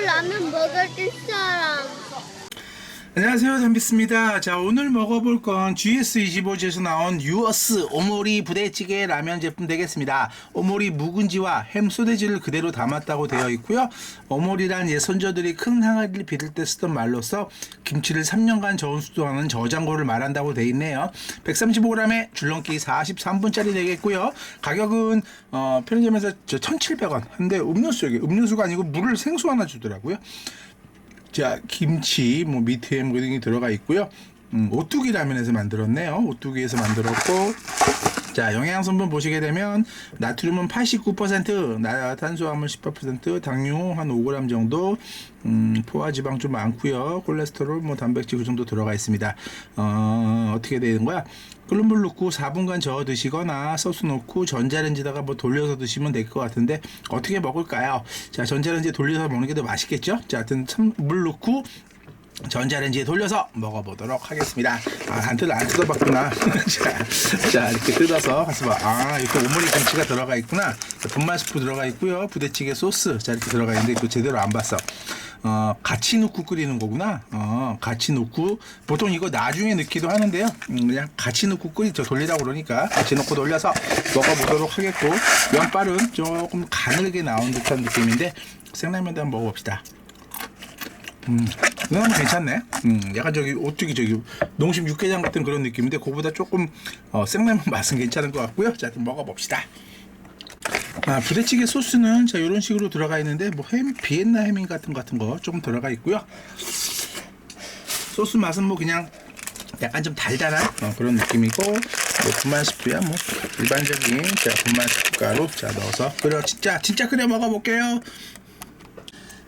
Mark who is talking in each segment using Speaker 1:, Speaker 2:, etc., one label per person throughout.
Speaker 1: 라면 먹을 사람.
Speaker 2: 안녕하세요 담비스입니다. 자 오늘 먹어볼 건 GS25지에서 나온 유어스 오모리 부대찌개 라면 제품 되겠습니다. 오모리 묵은지와 햄 소세지를 그대로 담았다고 되어 있고요. 오모리란 옛 선조들이 큰 항아리를 비를 때 쓰던 말로서 김치를 3년간 저온 수도하는 저장고를 말한다고 되어 있네요. 135g에 줄넘기 43분짜리 되겠고요. 가격은 어, 편의점에서 저 1,700원. 근데 음료수 여기 음료수가 아니고 물을 생수 하나 주더라고요 자 김치 뭐 밑에 뭐 등이 들어가 있고요. 음, 오뚜기 라면에서 만들었네요. 오뚜기에서 만들었고 자 영양 성분 보시게 되면 나트륨은 89%, 나 탄수화물 18%, 당류 한 5g 정도, 음, 포화지방 좀 많고요. 콜레스테롤, 뭐 단백질 그 정도 들어가 있습니다. 어, 어떻게 되는 거야? 끓는 물 넣고 4분간 저어 드시거나 소스 넣고 전자레인지다가 뭐 돌려서 드시면 될 것 같은데 어떻게 먹을까요? 자 전자레인지에 돌려서 먹는 게 더 맛있겠죠? 자 하여튼 참물 넣고 전자레인지에 돌려서 먹어보도록 하겠습니다. 아, 안 뜯어, 안 뜯어봤구나. 자, 자, 이렇게 뜯어서 가서 봐. 아, 이렇게 오므리 김치가 들어가 있구나. 자, 분말 스프 들어가 있고요. 부대찌개 소스. 자, 이렇게 들어가 있는데, 그 제대로 안 봤어. 어, 같이 넣고 끓이는 거구나. 어, 같이 넣고. 보통 이거 나중에 넣기도 하는데요. 음, 그냥 같이 넣고 끓이죠. 돌리라고 그러니까. 같이 넣고 돌려서 먹어보도록 하겠고. 면발은 조금 가늘게 나온 듯한 느낌인데, 생라면도 한번 먹어봅시다. 음, 이건 괜찮네. 음, 약간 저기 오뚜기 저기 농심 육개장 같은 그런 느낌인데 그보다 조금 어, 생라면 맛은 괜찮은 것 같고요. 자, 좀 먹어봅시다. 아, 부대찌개 소스는 자 이런 식으로 들어가 있는데 뭐 햄, 비엔나 해밍 같은 거 같은 거 조금 들어가 있고요. 소스 맛은 뭐 그냥 약간 좀 달달한 어, 그런 느낌이고 뭐 분말 스프야 뭐 일반적인 자 분말 가루 자 넣어서 끓여 진짜 진짜 끓여 먹어볼게요.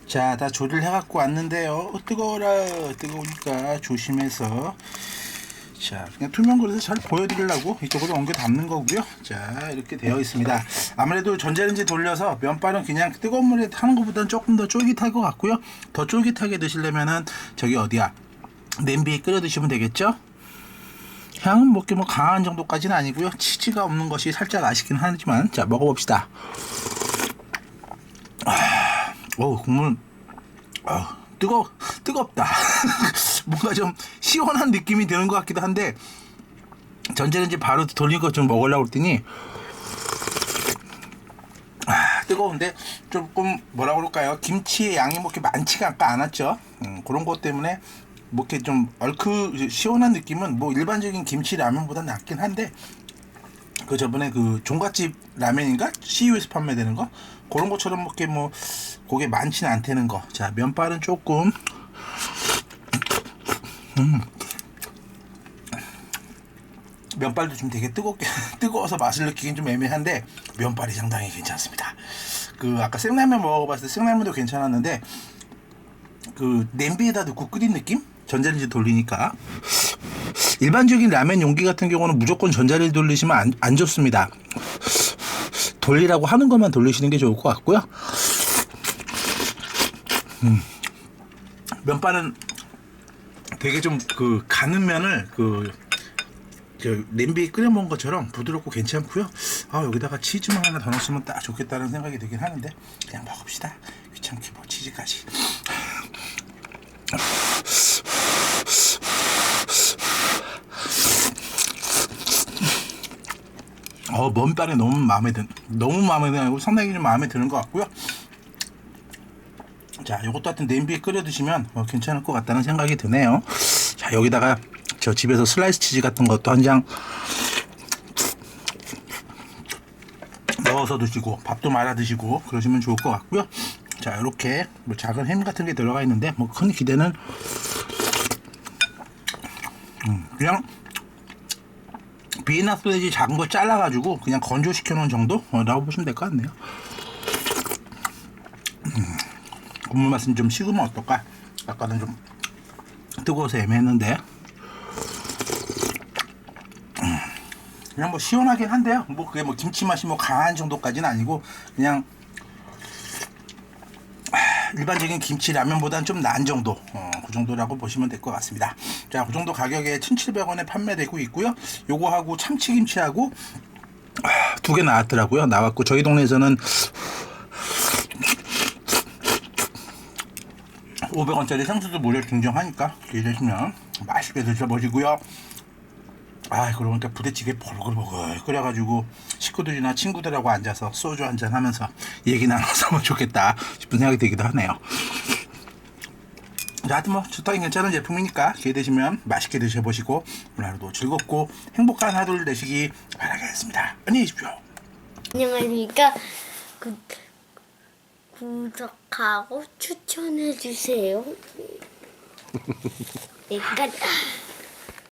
Speaker 2: 자, 다 조리를 해갖고 왔는데요. 어, 뜨거워라. 뜨거우니까 조심해서. 자, 그냥 투명 그릇에 잘 보여드리려고 이쪽으로 옮겨 담는 거고요. 자, 이렇게 되어 있습니다. 아무래도 전자레인지 돌려서 면발은 그냥 뜨거운 물에 타는 것보다는 조금 더 쫄깃할 것 같고요. 더 쫄깃하게 드시려면은 저기 어디야? 냄비에 끓여 드시면 되겠죠? 향은 먹기 뭐 강한 정도까지는 아니고요. 치즈가 없는 것이 살짝 아쉽긴 하지만 자 먹어봅시다. 어 국물 아 뜨거 뜨겁다 뭔가 좀 시원한 느낌이 드는 것 같기도 한데 전자레인지 바로 돌리고 좀 먹으려고 했더니 아, 뜨거운데 조금 뭐라 그럴까요? 김치의 양이 뭐 이렇게 많지가 아까 않았죠? 음, 그런 것 때문에 뭐 이렇게 좀 얼크 시원한 느낌은 뭐 일반적인 김치 라면보다 낫긴 한데 그 저번에 그 종갓집 라면인가? CU에서 판매되는 거? 그런 것처럼 먹게 뭐 그게 많지는 않다는 거. 자 면발은 조금 음. 면발도 좀 되게 뜨겁게 뜨거워서 맛을 느끼긴 좀 애매한데 면발이 상당히 괜찮습니다. 그 아까 생라면 먹어봤을 때 생라면도 괜찮았는데 그 냄비에다 넣고 끓인 느낌? 전자레인지 돌리니까 일반적인 라면 용기 같은 경우는 무조건 전자레인지 돌리시면 안, 안 좋습니다. 돌리라고 하는 것만 돌리시는 게 좋을 것 같고요. 음. 면발은 되게 좀 그 가는 면을 그저 냄비에 끓여 먹은 것처럼 부드럽고 괜찮고요. 아 여기다가 치즈만 하나 더 넣었으면 딱 좋겠다는 생각이 들긴 하는데 그냥 먹읍시다. 귀찮게 뭐 치즈까지. 어 면발이 너무 마음에 든 너무 마음에 드는 상당히 좀 마음에 드는 것 같고요. 자, 요것도 하여튼 냄비에 끓여 드시면 어, 괜찮을 것 같다는 생각이 드네요. 자, 여기다가 저 집에서 슬라이스 치즈 같은 것도 한 장 넣어서 드시고 밥도 말아 드시고 그러시면 좋을 것 같고요. 자, 이렇게 뭐 작은 햄 같은 게 들어가 있는데 뭐 큰 기대는 음, 그냥 비엔나 소세지 작은 거 잘라가지고 그냥 건조시켜 놓은 정도라고 보시면 될 것 같네요. 국물 맛은 좀 식으면 어떨까? 아까는 좀 뜨거워서 애매했는데 음, 그냥 뭐 시원하긴 한데요. 뭐 그게 뭐 김치 맛이 뭐 강한 정도까지는 아니고 그냥 아, 일반적인 김치 라면보다는 좀 나은 정도 어, 그 정도라고 보시면 될 것 같습니다. 자, 그 정도 가격에 1,700원에 판매되고 있고요. 요거하고 참치김치하고 아, 두개 나왔더라고요. 나왔고 저희 동네에서는 500원짜리 생수도 무료 증정하니까 기회 되시면 맛있게 드셔보시고요. 아 그러고 보니까 부대찌개 보글보글 끓여가지고 식구들이나 친구들하고 앉아서 소주 한잔 하면서 얘기 나눠서 면 좋겠다 싶은 생각이 들기도 하네요. 자, 하여튼 뭐 적당히 괜찮은 제품이니까 기회 되시면 맛있게 드셔보시고 오늘 하루도 즐겁고 행복한 하루를 되시기 바라겠습니다. 안녕히 계십시오.
Speaker 1: 안녕하십니까. 구, 구독하고 추천해주세요. 여기까지.